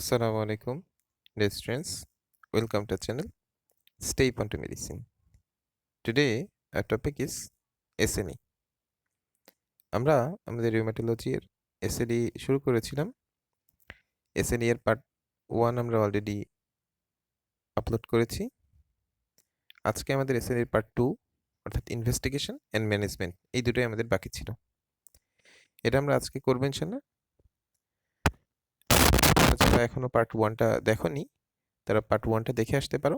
Assalamu আলাইকুম, dear students. Welcome our channel, Stay on to Medicine. Today, our topic is SNE. আমরা আমাদের রিউমাটোলজির এসএডি শুরু করেছিলাম এসএডি এর পার্ট ওয়ান আমরা অলরেডি আপলোড করেছি আজকে আমাদের এসএডি এর পার্ট টু অর্থাৎ ইনভেস্টিগেশন অ্যান্ড ম্যানেজমেন্ট এই দুটোই আমাদের বাকি ছিল এটা আমরা আজকে করব ইনশাল্লাহ যারা এখনও পার্ট ওয়ানটা দেখনি, তারা পার্ট ওয়ানটা দেখে আসতে পারো,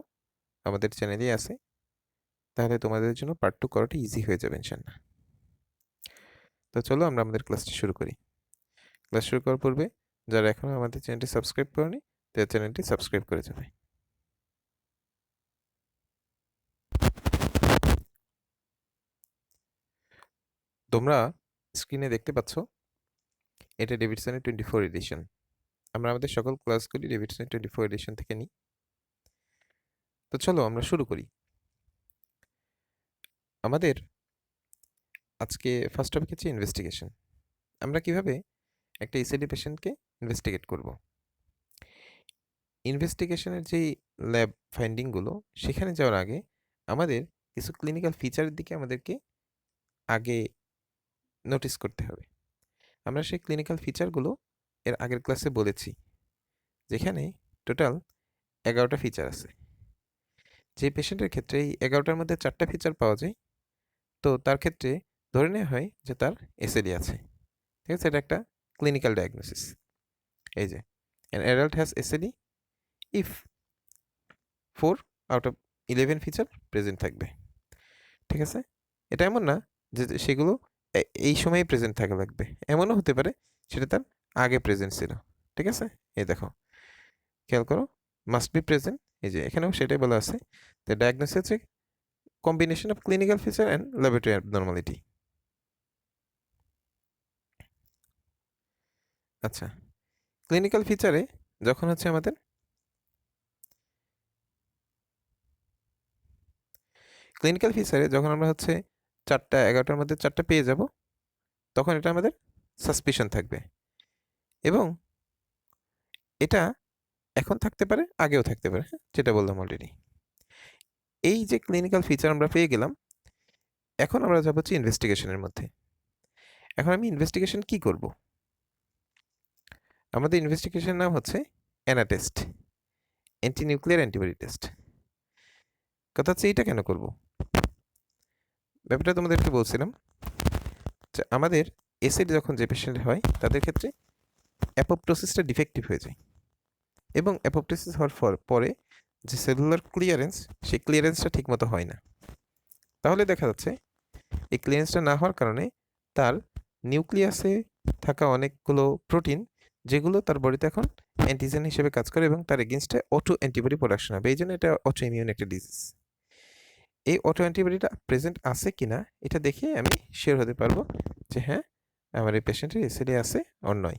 আমাদের চ্যানেলেই আছে, তাহলে তোমাদের জন্য পার্ট টু করাটা ইজি হয়ে যাবে ইনশাল্লাহ তো চলো আমরা আমাদের ক্লাসটি শুরু করি। ক্লাস শুরু করার পূর্বে যারা এখনও আমাদের চ্যানেলটি সাবস্ক্রাইব করেনি, তাদের চ্যানেলটি সাবস্ক্রাইব করে যাবে। তোমরা স্ক্রিনে দেখতে পাচ্ছ, এটা ডেভিডসনের টোয়েন্টি ফোর এডিশন আমরা আমাদের সকল ক্লাসগুলি ডেভিডসন টোয়েন্টি ফোর এডিশন থেকে নিই। তো চলো আমরা শুরু করি। আমাদের আজকে ফার্স্ট টপিক হচ্ছে ইনভেস্টিগেশন আমরা কীভাবে একটা ইসিডি পেশেন্টকে ইনভেস্টিগেট করব? ইনভেস্টিগেশনের যেই ল্যাব ফাইন্ডিংগুলো সেখানে যাওয়ার আগে আমাদের কিছু ক্লিনিক্যাল ফিচারের দিকে আমাদেরকে আগে নোটিস করতে হবে। আমরা সেই ক্লিনিক্যাল ফিচারগুলো এর আগের ক্লাসে বলেছি, যেখানে টোটাল এগারোটা ফিচার আছে। যে পেশেন্টের ক্ষেত্রে এই এগারোটার মধ্যে চারটা ফিচার পাওয়া যায়, তো তার ক্ষেত্রে ধরে নেওয়া হয় যে তার এসএডি আছে। ঠিক আছে? এটা একটা ক্লিনিক্যাল ডায়াগনোসিস এই যে an adult has SAD if four out of eleven feature present থাকবে। ঠিক আছে? এটা এমন না যে সেগুলো এই সময়ে প্রেজেন্ট থাকা লাগবে। এমনও হতে পারে, সেটা তার আগে প্রেজেন্ট ছিল, ঠিক আছে? এই দেখো, খেয়াল করো মাস্ট বি প্রেজেন্ট এই যে এখানেও সেটাই বলা আছে দ্য ডায়াগনোসিস হচ্ছে combination of clinical feature and laboratory abnormality আচ্ছা ক্লিনিক্যাল ফিচারে যখন হচ্ছে আমাদের ক্লিনিক্যাল ফিচারে যখন আমরা হচ্ছে চারটা, এগারোটার মধ্যে চারটা পেয়ে যাব, তখন এটা আমাদের সাসপিশন থাকবে। এবং এটা এখন থাকতে পারে, আগেও থাকতে পারে হ্যাঁ যেটা বললাম অলরেডি এই যে ক্লিনিক্যাল ফিচার আমরা পেয়ে গেলাম, এখন আমরা যাব হচ্ছে ইনভেস্টিগেশনের মধ্যে। এখন আমি ইনভেস্টিগেশন কি করব? আমাদের ইনভেস্টিগেশনের নাম হচ্ছে ANA test anti nuclear antibody test কথা হচ্ছে এইটা কেন করব? ব্যাপারটা তোমাদেরকে বলছিলাম আমাদের এসিড যখন যে পেশেন্ট হয়, তাদের ক্ষেত্রে অ্যাপোপ্টোসিসটা ডিফেক্টিভ হয়ে যায়। এবং অ্যাপোপ্টোসিস হওয়ার পর যে সেলুলার ক্লিয়ারেন্স সেই ক্লিয়ারেন্সটা ঠিকমতো হয় না। তাহলে দেখা যাচ্ছে, এই ক্লিয়ারেন্সটা না হওয়ার কারণে তার নিউক্লিয়াসে থাকা অনেকগুলো প্রোটিন যেগুলো তার বডিতে এখন অ্যান্টিজেন হিসেবে কাজ করে এবং তার এগেনস্টে অটো অ্যান্টিবডি প্রোডাকশন হবে। এই জন্য এটা অটো ইমিউন একটা ডিজিজ এই অটো অ্যান্টিবডিটা প্রেজেন্ট আছে কি না এটা দেখে আমি শিওর হতে পারব যে হ্যাঁ আমার এই পেশেন্টের এসিডি আছে অর নয়।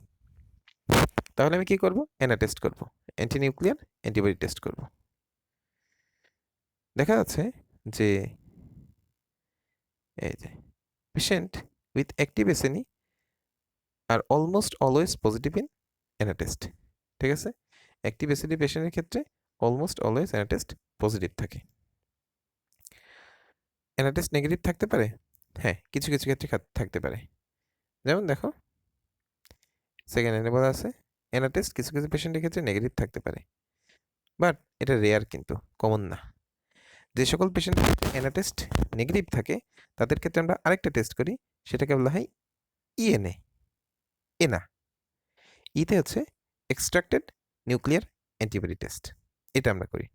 তাহলে আমি কি করব? এনা টেস্ট করব। অ্যান্টি নিউক্লিয়ার অ্যান্টিবডি টেস্ট করব। দেখা যাচ্ছে যে এই যে patient with active SLE are almost always positive in ANA test ঠিক আছে? অ্যাক্টিভ এসিডি পেশেন্টের ক্ষেত্রে almost always ANA test positive থাকে। এনা টেস্ট নেগেটিভ থাকতে পারে? হ্যাঁ কিছু কিছু ক্ষেত্রে থাকতে পারে। যেমন দেখো সেকেন্ড এনে বলা আছে। এনা টেস্ট কিছু কিছু পেশেন্টের ক্ষেত্রে নেগেটিভ থাকতে পারে। বাট এটা রেয়ার কিন্তু কমন না। যে সকল পেশেন্টের এনা টেস্ট নেগেটিভ থাকে, তাদের ক্ষেত্রে আমরা আরেকটা টেস্ট করি, সেটাকে বলা হয় ইএনএ এনা ইতে হচ্ছে এক্সট্রাক্টেড নিউক্লিয়ার অ্যান্টিবডি টেস্ট এটা আমরা করি।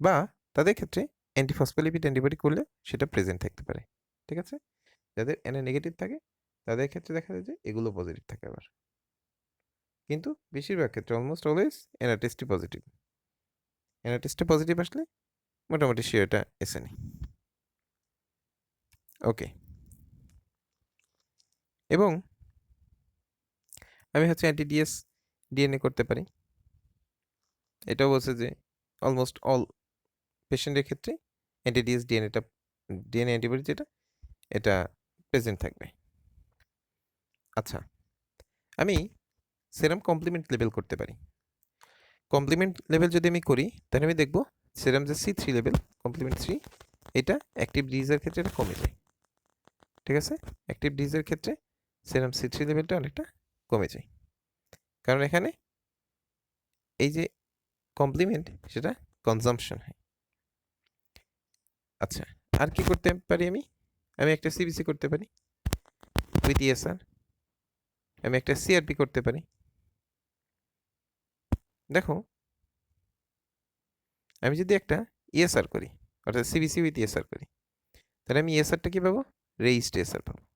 বা তাদের ক্ষেত্রে অ্যান্টিফসফোলিপিড অ্যান্টিবডি করলে সেটা প্রেজেন্ট থাকতে পারে। ঠিক আছে? যাদের এনে নেগেটিভ থাকে, তাদের ক্ষেত্রে দেখা যায় যে এগুলো পজিটিভ থাকে আবার। কিন্তু বেশিরভাগ ক্ষেত্রে অলমোস্ট অলওয়েজ এনার টেস্টই পজিটিভ টেস্টে পজিটিভ আসলে মোটামুটি এটা এসে নি ওকে এবং আমি হচ্ছে অ্যান্টিডিএস ডিএনএ করতে পারি। এটাও বলছে যে অলমোস্ট অল পেশেন্টের ক্ষেত্রে অ্যান্টিডিএস ডিএনএটা ডিএনএ অ্যান্টিবডি যেটা, এটা প্রেজেন্ট থাকবে। আচ্ছা আমি সেরাম কমপ্লিমেন্ট লেভেল করতে পারি। কমপ্লিমেন্ট লেভেল যদি আমি করি, তাহলে আমি দেখব সেরাম যে C three level complement three এটা অ্যাক্টিভ ডিজের ক্ষেত্রে এটা কমে যায়। ঠিক আছে? অ্যাক্টিভ ডিজের ক্ষেত্রে সেরাম সি থ্রি লেভেলটা অনেকটা কমে যায়। কারণ এখানে এই যে কমপ্লিমেন্ট সেটা কনজাম্পশন হয়। আচ্ছা আর কি করতে পারি আমি? আমি একটা সিবিসি করতে পারি। উইথ ইএসআর আমি একটা সিআরপি করতে পারি। দেখো, আমি যদি একটা ইএসআর করি, অর্থাৎ সিবিসি উইথ ইএসআর করি, তাহলে আমি ইএসআরটা কী পাবো? রেইসড এসআর পাবো।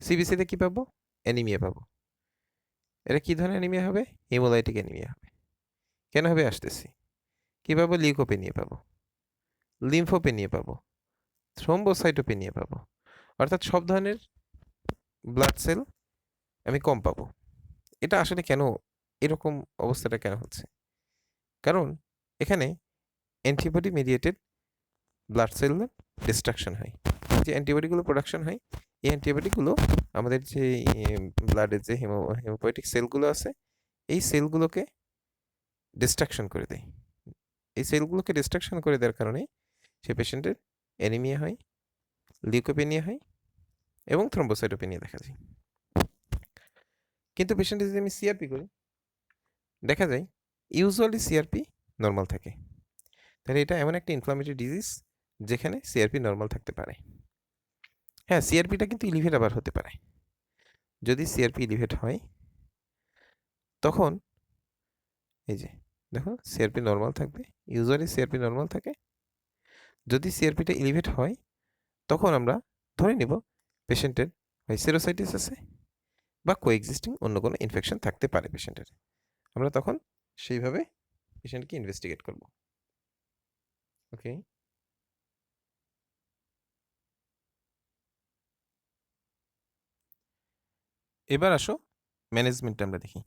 সিবিসিতে কী পাবো? অ্যানিমিয়া পাবো। এটা কী ধরনের অ্যানিমিয়া হবে? হিমোলাইটিক অ্যানিমিয়া হবে। কেন হবে? আসতেছি। কী পাবো? লিউকোপেনিয়া পাবো। লিম্ফোপেনিয়া পাবো। থ্রোম্বোসাইটোপেনিয়া পাবো। অর্থাৎ সব ধরনের ব্লাড সেল আমি কম পাবো। এটা আসলে কেন এরকম অবস্থাটা কেন হচ্ছে? কারণ এখানে অ্যান্টিবডি মিডিয়েটেড ব্লাড সেলের ডিস্ট্রাকশন হয়। যে অ্যান্টিবডিগুলো প্রোডাকশন হয়, এই অ্যান্টিবডিগুলো আমাদের যে ব্লাডের যে হিমো হিমোপয়েটিক সেলগুলো আছে, এই সেলগুলোকে ডিস্ট্রাকশন করে দেয়। এই সেলগুলোকে ডিস্ট্রাকশন করে দেওয়ার কারণে সে পেশেন্টের অ্যানিমিয়া হয় লিউকোপেনিয়া হয় এবং থ্রম্বোসাইটোপেনিয়া দেখা যায়। কিন্তু পেশেন্টের যদি আমি সিআরপি করি দেখা যায় ইউজুয়ালি সিআরপি নর্মাল থাকে। তাহলে এটা এমন একটা ইনফ্লামেটরি ডিজিজ যেখানে সিআরপি নর্মাল থাকতে পারে। হ্যাঁ সিআরপিটা কিন্তু ইলিভেট আবার হতে পারে। যদি সিআরপি ইলিভেট হয়, তখন এই যে, দেখো সিআরপি নর্মাল থাকবে ইউজুয়ালি সিআরপি নর্মাল থাকে। যদি সিআরপিটা ইলিভেট হয়, তখন আমরা ধরে নিব পেশেন্টের হয় সেরোসাইটিস আছে বা কোএক্সিস্টিং অন্য কোনো ইনফেকশন থাকতে পারে পেশেন্টের আমরা তখন সেইভাবে পেশেন্টকে ইনভেস্টিগেট করব। ওকে এবার আসো ম্যানেজমেন্ট আমরা দেখি।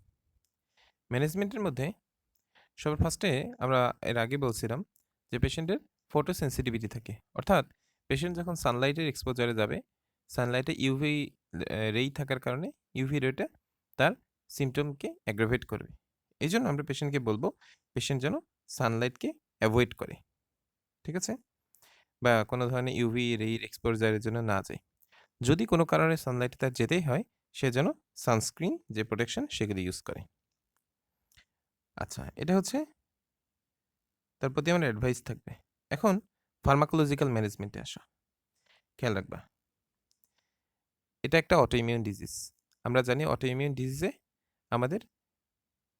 ম্যানেজমেন্টের মধ্যে সবার ফার্স্টে আমরা এর আগে বলছিলাম যে পেশেন্টের ফটো সেন্সিটিভিটি থাকে। অর্থাৎ পেশেন্ট যখন সানলাইটের এক্সপোজারে যাবে সানলাইটে ইউভি রেই থাকার কারণে ইউভি রেটা তার সিমটমকে অ্যাগ্রাভেট করবে। এই জন্য আমরা পেশেন্টকে বলব পেশেন্ট যেন সানলাইটকে অ্যাভয়েড করে। ঠিক আছে? বা কোনো ধরনের ইউভি রেইর এক্সপোজারের জন্য না যায়। যদি কোনো কারণে সানলাইটে তার যেতেই হয়, সে যেন সানস্ক্রিন যে প্রোটেকশন সেগুলি ইউজ করে। আচ্ছা এটা হচ্ছে তার প্রতি আমার অ্যাডভাইস থাকবে। এখন ফার্মাকোলজিক্যাল ম্যানেজমেন্টে আসা। খেয়াল রাখবা। এটা একটা অটোইমিউন ডিজিজ আমরা জানি অটোইমিউন ডিজিজে আমাদের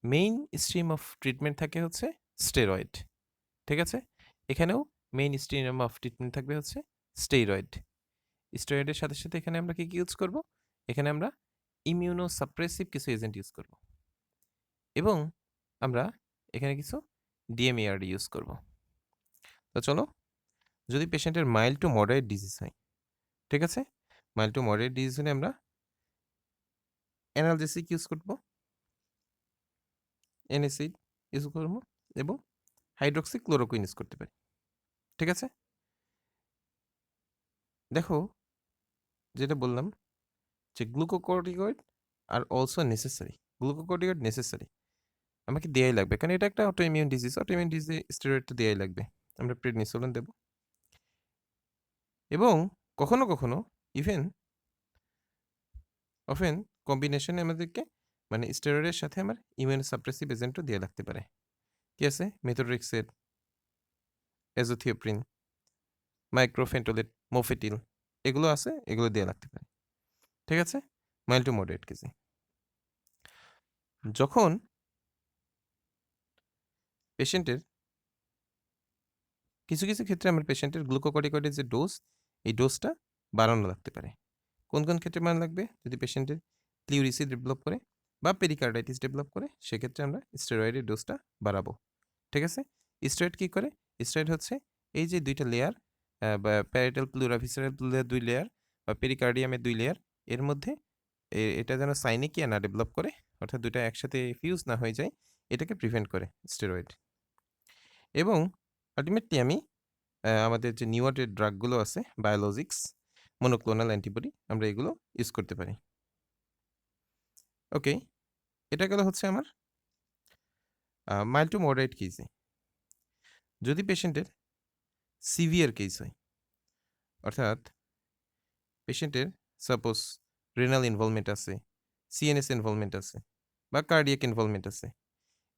মেইন স্ট্রিম অফ ট্রিটমেন্ট থাকে হচ্ছে স্টেরয়েড ঠিক আছে? এখানেও মেইন স্ট্রিম অফ ট্রিটমেন্ট থাকবে হচ্ছে স্টেরয়েড স্টেরয়েডের সাথে সাথে এখানে আমরা কি কি ইউজ করব? এখানে আমরা ইমিউনো সাপ্রেসিভ কিছু এজেন্ট ইউজ করব। এবং আমরা এখানে কিছু ডিএমএআরডি ইউজ করব। তো চলো, যদি পেশেন্টের মাইল্ড টু মডারেট ডিজিজ হয়, ঠিক আছে? মাইল্ড টু মডারেট ডিজিজ হলে আমরা অ্যানালজেসিক ইউজ করব। এনএসিড ইউজ করব এবং হাইড্রোক্সি ক্লোরোকুইন ইউজ করতে পারি। ঠিক আছে? দেখো, যেটা বললাম যে glucocorticoid are also necessary glucocorticoid necessary আমাকে দেয়াই লাগবে। কারণ এটা একটা auto immune disease auto immune ডিজিজে স্টেরয়েডটা দেয়াই লাগবে। আমরা প্রেডনিসোলন দেব। এবং কখনো কখনো ইভেন অফেন কম্বিনেশনে আমাদেরকে মানে স্টেরয়েডের সাথে আমার ইমিউন সাপ্রেসিভ এজেন্টও দিয়ে লাগতে পারে। কি আছে? মেথোড্রিক্সের এজোথিওপ্রিন মাইক্রোফেন্টোলেট মোফেটিল এগুলো আছে, এগুলো দিয়ে লাগতে পারে। ঠিক আছে? মাইল টু মডারেট কেজি। যখন পেশেন্টের কিছু কিছু ক্ষেত্রে আমার পেশেন্টের গ্লুকোকর্টিকয়েডের যে ডোজ এই ডোজটা বাড়ানো লাগতে পারে। কোন কোন ক্ষেত্রে বাড়ানো লাগবে? যদি পেশেন্টের প্লিউরিসি ডেভেলপ করে বা পেরিকার্ডাইটিস ডেভেলপ করে সেক্ষেত্রে আমরা স্টেরয়েডের ডোজটা বাড়াবো। ঠিক আছে? স্টেরয়েড কী করে? স্টেরয়েড হচ্ছে এই যে দুইটা লেয়ার বা প্যারিটাল প্লুরা ভিসারাল প্লুরার দুই লেয়ার বা পেরিকার্ডিয়ামের দুই লেয়ার এর মধ্যে এটা যেন সাইনিকিয়া না ডেভেলপ করে, অর্থাৎ দুটা একসাথে ফিউজ না হয়ে যায়, এটাকে প্রিভেন্ট করে স্টেরয়েড এবং আলটিমেটলি আমি আমাদের যে নিউয়াটের ড্রাগগুলো আছে বায়োলজিক্স মনোক্লোনাল অ্যান্টিবডি আমরা এগুলো ইউজ করতে পারি। ওকে এটা গেল হচ্ছে আমার আ মাইল্ড টু মডারেট কেসে যদি পেশেন্টের সিভিয়ার কেস হয় অর্থাৎ পেশেন্টের সাপোজ রেনাল ইনভলভমেন্ট আছে, সিএনএস ইনভলভমেন্ট আছে বা কার্ডিয়াক ইনভলভমেন্ট আছে।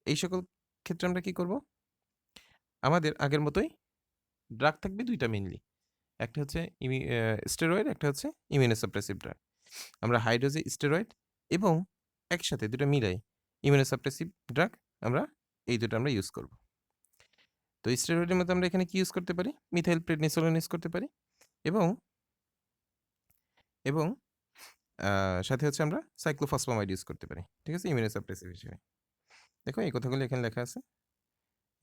এই সকল ক্ষেত্রে আমরা কি করব? আমাদের আগের মতোই ড্রাগ থাকবে দুইটা মেনলি একটা হচ্ছে ইমি স্টেরয়েড, একটা হচ্ছে ইমিউনোসাপ্রেসিভ ড্রাগ। আমরা হাই ডোজে স্টেরয়েড এবং একসাথে ২ টা মিলাই ইমিউনোসাপ্রেসিভ ড্রাগ আমরা এই দুটো আমরা ইউজ করব। তো স্টেরয়েডের মধ্যে আমরা এখানে কি ইউজ করতে পারি? মিথাইল প্রেডনিসোলোন ইউজ করতে পারি এবং এবং সাথে হচ্ছে আমরা সাইক্লোফসফামাইড ইউজ করতে পারি। ঠিক আছে? ইমিউনোসাপ্রেসিভ হিসেবে। দেখো এই কথাগুলো এখানে লেখা আছে।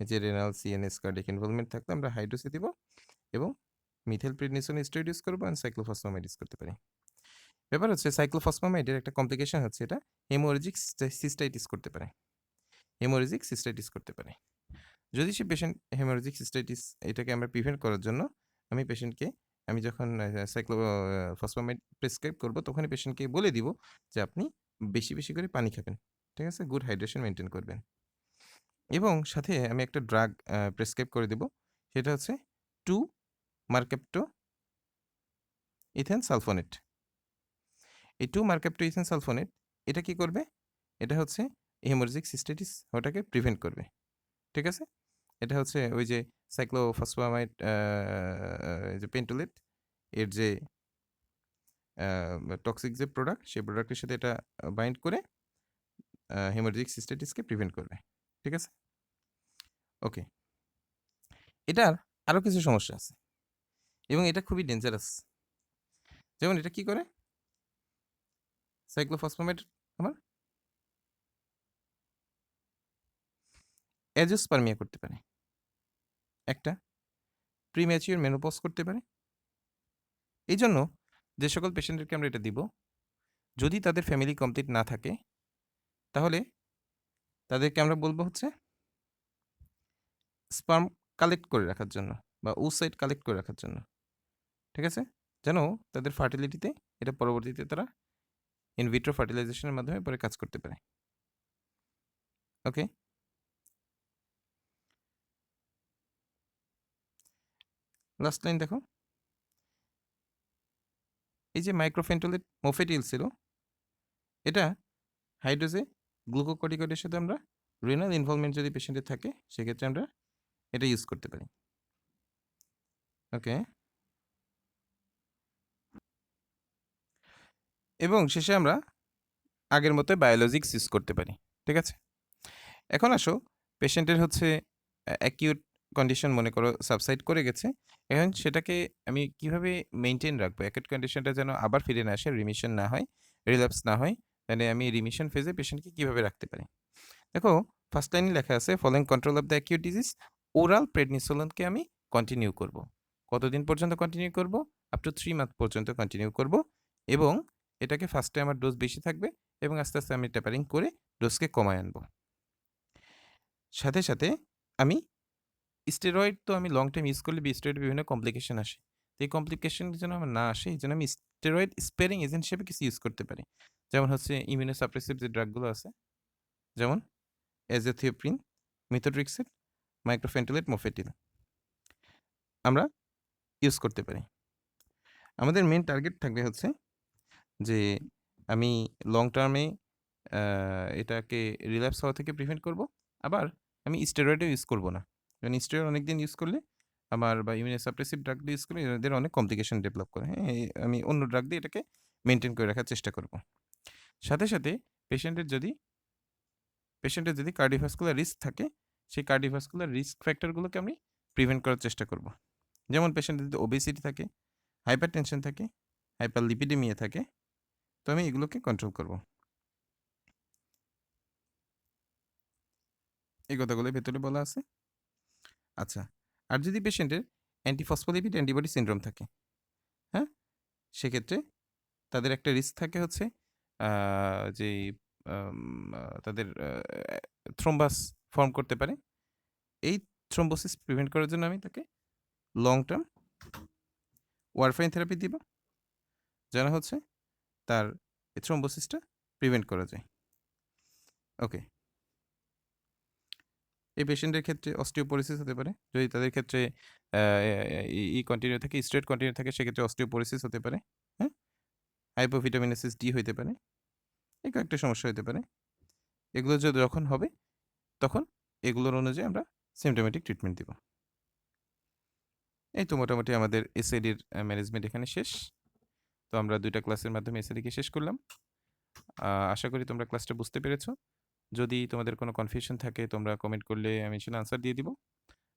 যে রেনাল, সিএনএস, কার্ডিয়াক ইনভলভমেন্ট থাকলে আমরা হাইড্রোসি দিব এবং মিথাইল প্রেডনিসোলোন স্টেরয়েড ইউজ করব অ্যান্ড সাইক্লোফসফামাইড ইউজ করতে পারি। ব্যাপার হচ্ছে সাইক্লোফসফামাইডের একটা কমপ্লিকেশন হচ্ছে এটা হেমোরেজিক সিস্টাইটিস করতে পারে। হেমোরেজিক সিস্টাইটিস করতে পারে। যদি সে পেশেন্ট হেমোরেজিক সিস্টাইটিস এটাকে আমরা প্রিভেন্ট করার জন্য আমি পেশেন্টকে আমি যখন সাইক্লো ফসফামাইড প্রেসক্রাইব করব তখনই পেশেন্টকে বলে দিব যে আপনি বেশি, বেশি করে পানি খাবেন। ঠিক আছে? গুড হাইড্রেশন মেনটেন করবেন। এবং সাথে আমি একটা ড্রাগ প্রেসক্রাইব করে দিব। সেটা হচ্ছে টু মার্কেপ্টো ইথেন সালফোনেট। এই 2 মার্কেপ্টো ইথেন সালফোনেট এটা কি করবে? এটা হচ্ছে হেমোরেজিক সিস্টেটিস ওটাকে প্রিভেন্ট করবে। ঠিক আছে? এটা হচ্ছে ওই যে সাইক্লোফসফামাইড যে পেন্টোলেট এর যে টক্সিক যে প্রোডাক্ট সেই প্রোডাক্টের সাথে এটা বাইন্ড করে হেমোরেজিক সিস্টাইটিসকে প্রিভেন্ট করবে। ঠিক আছে? ওকে। এটার আরও কিছু সমস্যা আছে। এবং এটা খুবই ডেঞ্জারাস। যেমন এটা কি করে? সাইক্লোফসফামাইড আমার অ্যাজোস্পার্মিয়া করতে পারে। একটা প্রিম্যাচিউর মেনোপজ করতে পারে। এই জন্য যে সকল পেশেন্টদেরকে আমরা এটা দিব, যদি তাদের ফ্যামিলি কমপ্লিট না থাকে তাহলে তাদেরকে আমরা বলব হচ্ছে স্পার্ম কালেক্ট করে রাখার জন্য বা ওসাইট কালেক্ট করে রাখার জন্য। ঠিক আছে? যেন তাদের ফার্টিলিটিতে এটা পরবর্তীতে তারা ইন ভিট্রো ফার্টিলাইজেশন এর মাধ্যমে পরে কাজ করতে পারে। ওকে? লাস্ট লাইন দেখো। এই যে মাইক্রোফেন্টোলেট মোফেটিল ছিল, এটা হাইড্রোজে ডোজে সাথে আমরা রেনাল ইনভলভমেন্ট যদি পেশেন্টের থাকে, সেক্ষেত্রে আমরা এটা ইউজ করতে পারি। ওকে। এবং শেষে আমরা আগের মতো বায়োলজিক্স ইউজ করতে পারি। ঠিক আছে? এখন আসো পেশেন্টের হচ্ছে অ্যাকিউট কন্ডিশন মনে করো সাবসাইড করে গেছে। এখন সেটাকে আমি কীভাবে মেনটেন রাখব? অ্যাকিউট কন্ডিশনটা যেন আবার ফিরে না আসে, রিমিশন না হয়, রিল্যাপস না হয়। তাহলে আমি রিমিশন ফেজে পেশেন্টকে কীভাবে রাখতে পারি? দেখো ফার্স্ট লাইনে লেখা আছে following control of the acute disease oral প্রেডনিসোলোনকে আমি কন্টিনিউ করব। কতদিন পর্যন্ত কন্টিনিউ করব? আপ টু থ্রি মান্থ পর্যন্ত কন্টিনিউ করব এবং এটাকে ফার্স্টে আমার ডোজ বেশি থাকবে এবং আস্তে, আস্তে আমি টেপারিং করে ডোজকে কমায় আনব। সাথে, সাথে আমি স্টেরয়েড তো আমি লং টাইম ইউজ করলে স্টেরয়েডের বিভিন্ন কমপ্লিকেশন আসে। তো এই কমপ্লিকেশন যেন আমার না আসে এই জন্য আমি স্টেরয়েড স্পেয়ারিং এজেন্ট হিসেবে কিছু ইউজ করতে পারি। যেমন হচ্ছে ইমিউনোসাপ্রেসিভ যে ড্রাগগুলো আছে যেমন এজাথিওপ্রিন, মিথোট্রিক্সেট, মাইক্রোফেন্টোলেট, মোফেটিল। আমরা ইউজ করতে পারি। আমাদের মেন টার্গেট থাকবে হচ্ছে যে আমি লং টার্মে এটাকে রিল্যাপস হওয়া থেকে প্রিভেন্ট করব। আবার আমি স্টেরয়েডও ইউজ করব না। কারণ স্টেরয়েড অনেকদিন ইউজ করলে আমার বা ইমিউনোসাপ্রেসিভ ড্রাগগুলো ইউজ করলে এদের অনেক কমপ্লিকেশন ডেভেলপ করে। হ্যাঁ? আমি অন্য ড্রাগ দিয়ে এটাকে মেনটেন করে রাখার চেষ্টা করব। সাথে, সাথে পেশেন্টের যদি পেশেন্টের যদি কার্ডিওভাস্কুলার রিস্ক থাকে, সেই কার্ডিওভাস্কুলার রিস্ক ফ্যাক্টরগুলোকে আমি প্রিভেন্ট করার চেষ্টা করব। যেমন পেশেন্টের যদি ওবেসিটি থাকে, হাইপার টেনশন থাকে, হাইপারলিপিডেমিয়া থাকে, তো আমি এগুলোকে কন্ট্রোল করব। এই কথাগুলো ভেতরে বলা আছে। আচ্ছা। আর যদি পেশেন্টের অ্যান্টিফসফোলিপিড অ্যান্টিবডি সিনড্রোম থাকে, হ্যাঁ? সেক্ষেত্রে তাদের একটা রিস্ক থাকে হচ্ছে যে তাদের থ্রোম্বাস ফর্ম করতে পারে। এই থ্রোম্বোসিস প্রিভেন্ট করার জন্য আমি তাকে লং টার্ম ওয়ারফারিন থেরাপি দিব। যেন হচ্ছে তার থ্রোম্বোসিসটা প্রিভেন্ট করা যায়। ওকে। এই পেশেন্টের ক্ষেত্রে অস্টিওপোরোসিস হতে পারে। যদি তাদের ক্ষেত্রে ই কন্টিনিউ থাকে, স্ট্রেট কন্টিনিউ থাকে সেক্ষেত্রে অস্টিওপোরোসিস হতে পারে। হ্যাঁ? হাইপোভিটামিনেসিস ডি হইতে পারে। এই কয়েকটা সমস্যা হইতে পারে। এগুলো যদি যখন হবে তখন এগুলোর অনুযায়ী আমরা সিম্পটোমেটিক ট্রিটমেন্ট দিব। এই তো মোটামুটি আমাদের এসআইডির ম্যানেজমেন্ট এখানে শেষ। তো আমরা দুইটা ক্লাসের মাধ্যমে এসএডিকে শেষ করলাম। আশা করি তোমরা ক্লাসটা বুঝতে পেরেছ যদি তোমাদের কোনো কনফিউশন থাকে, তোমরা কমেন্ট করলে আমি সেটা আনসার দিয়ে দিব।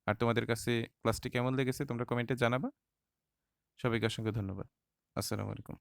আর তোমাদের কাছে ক্লাসটি কেমন লেগেছে, তোমরা কমেন্টে জানাবা। সবাইকে অসংখ্য ধন্যবাদ। আসসালামু আলাইকুম।